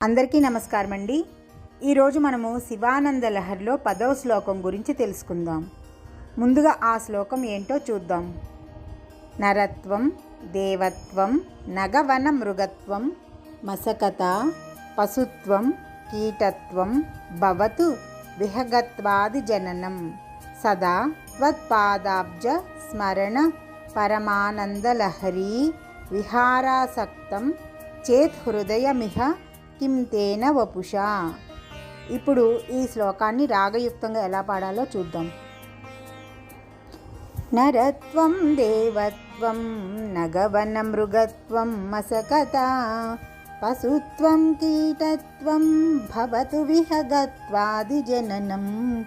అందరికీ నమస్కారం అండి ఈరోజు మనము శివానంద లహర్లో పదవ శ్లోకం గురించి తెలుసుకుందాం. ముందుగా ఆ శ్లోకం ఏంటో చూద్దాం. నరత్వం దేవత్వం నగవన మృగత్వం మసకత పశుత్వం కీటత్వం భవతు విహగత్వాది జననం సదా త్వత్పాదాబ్జ స్మరణ పరమానందలహరీ విహారాసక్తం చేత్ హృదయమిహ కిం తేన వపుషా. ఇప్పుడు ఈ శ్లోకాన్ని రాగయుక్తంగా ఎలా పాడాలో చూద్దాం. నరత్వం దేవత్వం నగవన మృగత్వం మసకత పశుత్వం కీటత్వం భవతు విహగత్వాదిజననం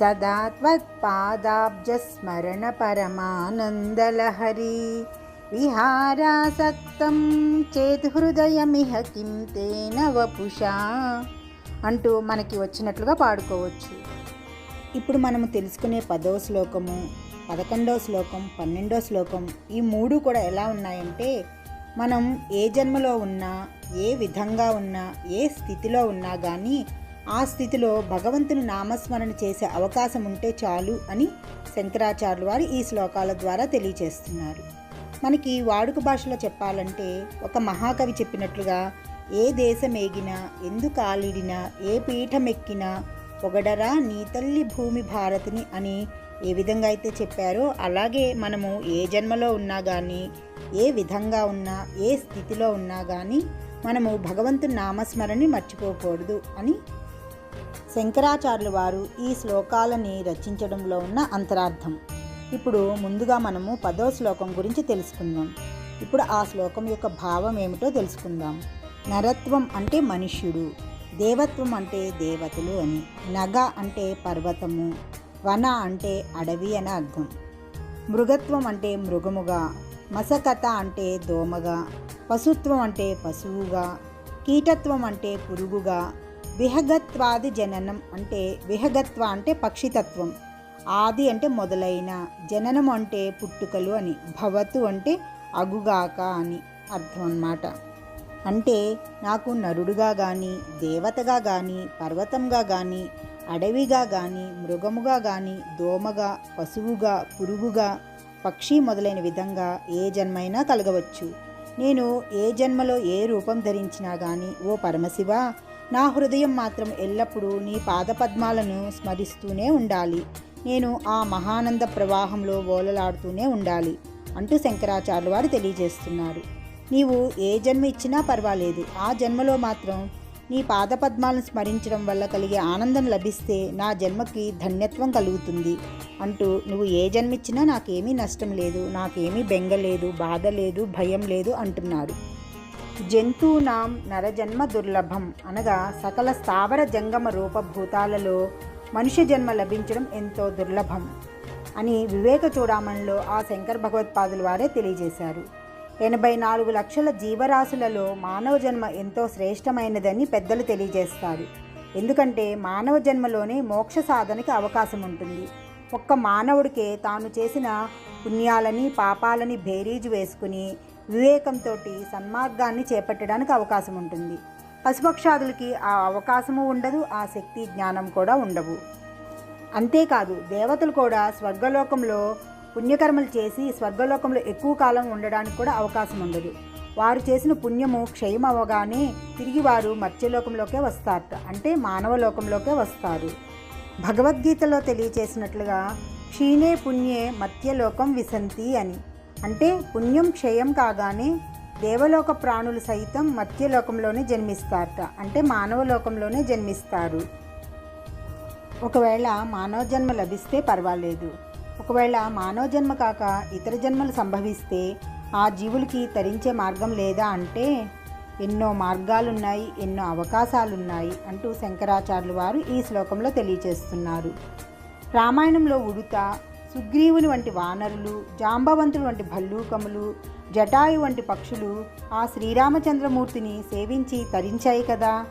సదా త్వత్పాదాబ్జస్మరణ పరమానందలహరి. విహారాసక్తం చేతు హృదయమిహ కిం తేన వపుషా అంటూ మనకి వచ్చినట్లుగా పాడుకోవచ్చు. ఇప్పుడు మనము తెలుసుకునే పదో శ్లోకము పదకొండో శ్లోకం పన్నెండో శ్లోకం ఈ మూడు కూడా ఎలా ఉన్నాయంటే మనం ఏ జన్మలో ఉన్నా ఏ విధంగా ఉన్నా ఏ స్థితిలో ఉన్నా కానీ ఆ స్థితిలో భగవంతుని నామస్మరణ చేసే అవకాశం ఉంటే చాలు అని శంకరాచార్యులు వారు ఈ శ్లోకాల ద్వారా తెలియచేస్తున్నారు మనకి వాడుక భాషలో చెప్పాలంటే ఒక మహాకవి చెప్పినట్లుగా ఏ దేశమేగినా ఎందుకు ఆలిడినా కాలిడినా ఏ పీఠం ఎక్కినా పొగడరా నీ తల్లి భూమి భారతిని అని ఏ విధంగా అయితే చెప్పారో అలాగే మనము ఏ జన్మలో ఉన్నా కానీ ఏ విధంగా ఉన్నా ఏ స్థితిలో ఉన్నా కానీ మనము భగవంతుని నామస్మరణని మర్చిపోకూడదు అని శంకరాచార్యుల వారు ఈ శ్లోకాలని రచించడంలో ఉన్న అంతరార్థం. ఇప్పుడు ముందుగా మనము పదో శ్లోకం గురించి తెలుసుకుందాం. ఇప్పుడు ఆ శ్లోకం యొక్క భావం ఏమిటో తెలుసుకుందాం. నరత్వం అంటే మనుష్యుడు దేవత్వం అంటే దేవతలు అని నగ అంటే పర్వతము వన అంటే అడవి అని అర్థం. మృగత్వం అంటే మృగముగా మసకత అంటే దోమగా పశుత్వం అంటే పశువుగా కీటత్వం అంటే పురుగుగా విహగత్వాది జననం అంటే విహగత్వ అంటే పక్షితత్వం. ఆది అంటే మొదలైన. జననం అంటే పుట్టుకలు అని భవతు అంటే అగుగాక అని అర్థం అన్నమాట అంటే నాకు నరుడుగా కానీ దేవతగా కానీ పర్వతంగా కానీ అడవిగా కానీ మృగముగా కానీ దోమగా పశువుగా పురుగుగా పక్షి మొదలైన విధంగా ఏ జన్మైనా కలగవచ్చు. నేను ఏ జన్మలో ఏ రూపం ధరించినా కానీ ఓ పరమశివ నా హృదయం మాత్రం ఎల్లప్పుడూ నీ పాదపద్మాలను స్మరిస్తూనే ఉండాలి. నేను ఆ మహానంద ప్రవాహంలో ఓలలాడుతూనే ఉండాలి అంటూ శంకరాచార్యులు వారు తెలియజేస్తున్నారు. నీవు ఏ జన్మ ఇచ్చినా పర్వాలేదు ఆ జన్మలో మాత్రం నీ పాదపద్మాలను స్మరించడం వల్ల కలిగే ఆనందం లభిస్తే నా జన్మకి ధన్యత్వం కలుగుతుంది అంటూ నువ్వు ఏ జన్మిచ్చినా నాకేమీ నష్టం లేదు నాకేమీ బెంగ లేదు బాధ లేదు భయం లేదు అంటున్నారు. జంతువునాం నరజన్మ దుర్లభం అనగా సకల స్థావర జంగమ రూపభూతాలలో మనుష్య జన్మ లభించడం ఎంతో దుర్లభం అని వివేక చూడామణిలో ఆ శంకర్ భగవత్పాదుల వారే తెలియజేశారు. ఎనభై నాలుగు లక్షల జీవరాశులలో మానవ జన్మ ఎంతో శ్రేష్టమైనదని పెద్దలు తెలియజేస్తారు. ఎందుకంటే మానవ జన్మలోనే మోక్ష సాధనకి అవకాశం ఉంటుంది. ఒక్క మానవుడికే తాను చేసిన పుణ్యాలని పాపాలని భేరీజు వేసుకుని వివేకంతో సన్మార్గాన్ని చేపట్టడానికి అవకాశం ఉంటుంది. పశుపక్షాదులకి ఆ అవకాశము ఉండదు ఆ శక్తి జ్ఞానం కూడా ఉండవు. అంతేకాదు దేవతలు కూడా స్వర్గలోకంలో పుణ్యకర్మలు చేసి స్వర్గలోకంలో ఎక్కువ కాలం ఉండడానికి కూడా అవకాశం ఉండదు. వారు చేసిన పుణ్యము క్షయం అవ్వగానే తిరిగి వారు మత్స్యలోకంలోకే వస్తారు అంటే మానవ లోకంలోకే వస్తారు. భగవద్గీతలో తెలియచేసినట్లుగా క్షీణే పుణ్యే మత్స్యలోకం విసంతి అని. అంటే పుణ్యం క్షయం కాగానే దేవలోక ప్రాణులు సైతం మత్స్యలోకంలోనే జన్మిస్తారట. అంటే మానవ లోకంలోనే జన్మిస్తారు. ఒకవేళ మానవ జన్మ లభిస్తే పర్వాలేదు. ఒకవేళ మానవ జన్మ కాక ఇతర జన్మలు సంభవిస్తే ఆ జీవులకి తరించే మార్గం లేదా అంటే ఎన్నో మార్గాలున్నాయి ఎన్నో అవకాశాలున్నాయి అంటూ శంకరాచార్యులు వారు ఈ శ్లోకంలో తెలియచేస్తున్నారు రామాయణంలో ఉడుత సుగ్రీవుని వంటి వానరులు జాంబవంతులు వంటి భల్లూకములు జటాయు వంటి పక్షులు ఆ శ్రీరామచంద్రమూర్తిని సేవించి తరించాయి కదా.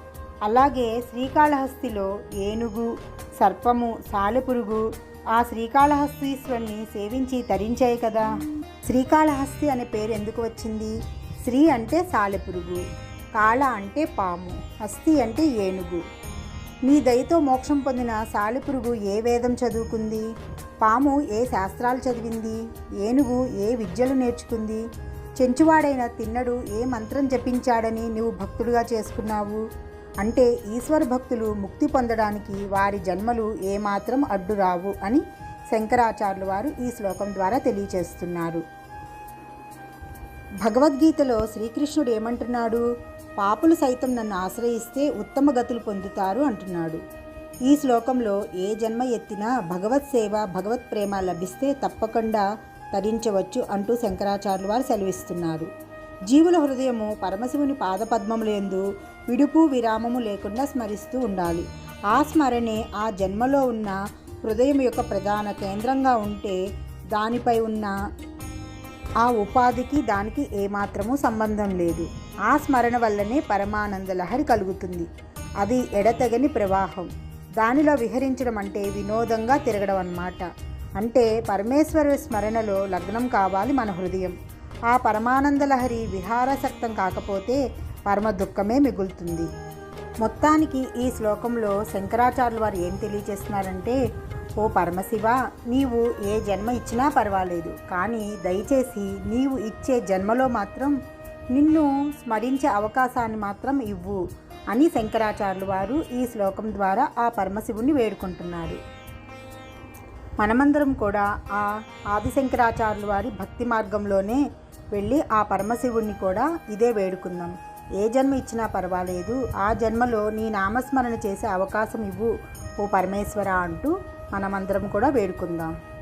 అలాగే శ్రీకాళహస్తిలో ఏనుగు సర్పము సాలెపురుగు ఆ శ్రీకాళహస్తీశ్వరుని సేవించి తరించాయి కదా. శ్రీకాళహస్తి అనే పేరు ఎందుకు వచ్చింది? శ్రీ అంటే సాలెపురుగు కాళ అంటే పాము హస్తి అంటే ఏనుగు. మీ దయతో మోక్షం పొందిన సాలెపురుగు ఏ వేదం చదువుకుంది? పాము ఏ శాస్త్రాలు చదివింది? ఏనుగు ఏ విద్యలు నేర్చుకుంది? చెంచువాడైన తిన్నడు ఏ మంత్రం జపించాడని నువ్వు భక్తుడుగా చేసుకున్నావు? అంటే ఈశ్వర భక్తులు ముక్తి పొందడానికి వారి జన్మలు ఏమాత్రం అడ్డు రావు అని శంకరాచార్యులు వారు ఈ శ్లోకం ద్వారా తెలియచేస్తున్నారు. భగవద్గీతలో శ్రీకృష్ణుడు ఏమంటున్నాడు? పాపులు సైతం నన్ను ఆశ్రయిస్తే ఉత్తమ గతులు పొందుతారు అంటున్నాడు. ఈ శ్లోకంలో ఏ జన్మ ఎత్తినా భగవత్ సేవ భగవత్ ప్రేమ లభిస్తే తప్పకుండా తరించవచ్చు అంటూ శంకరాచార్యులు వారు సెలవిస్తున్నారు. జీవుల హృదయము పరమశివుని పాదపద్మములందు విడుపు విరామము లేకుండా స్మరిస్తూ ఉండాలి. ఆ స్మరణే ఆ జన్మలో ఉన్న హృదయం యొక్క ప్రధాన కేంద్రంగా ఉంటే దానిపై ఉన్న ఆ ఉపాధికి దానికి ఏమాత్రమూ సంబంధం లేదు. ఆ స్మరణ వల్లనే పరమానంద లహరి కలుగుతుంది. అది ఎడతెగని ప్రవాహం. దానిలో విహరించడం అంటే వినోదంగా తిరగడం అన్నమాట. అంటే పరమేశ్వర స్మరణలో లగ్నం కావాలి మన హృదయం. ఆ పరమానంద లహరి విహారసక్తం కాకపోతే పరమ దుఃఖమే మిగులుతుంది. మొత్తానికి ఈ శ్లోకంలో శంకరాచార్యులు వారు ఏం తెలియజేస్తున్నారంటే ఓ పరమశివ నీవు ఏ జన్మ ఇచ్చినా పర్వాలేదు. కానీ దయచేసి నీవు ఇచ్చే జన్మలో మాత్రం నిన్ను స్మరించే అవకాశాన్ని మాత్రం ఇవ్వు. అని శంకరాచార్యులు వారు ఈ శ్లోకం ద్వారా ఆ పరమశివుణ్ణి వేడుకుంటున్నారు. మనమందరం కూడా ఆ ఆదిశంకరాచార్యుల వారి భక్తి మార్గంలోనే వెళ్ళి ఆ పరమశివుణ్ణి కూడా ఇదే వేడుకుందాం. ఏ జన్మ ఇచ్చినా పర్వాలేదు. ఆ జన్మలో నీ నామస్మరణ చేసే అవకాశం ఇవ్వు ఓ పరమేశ్వర అంటూ మనమందరం కూడా వేడుకుందాం.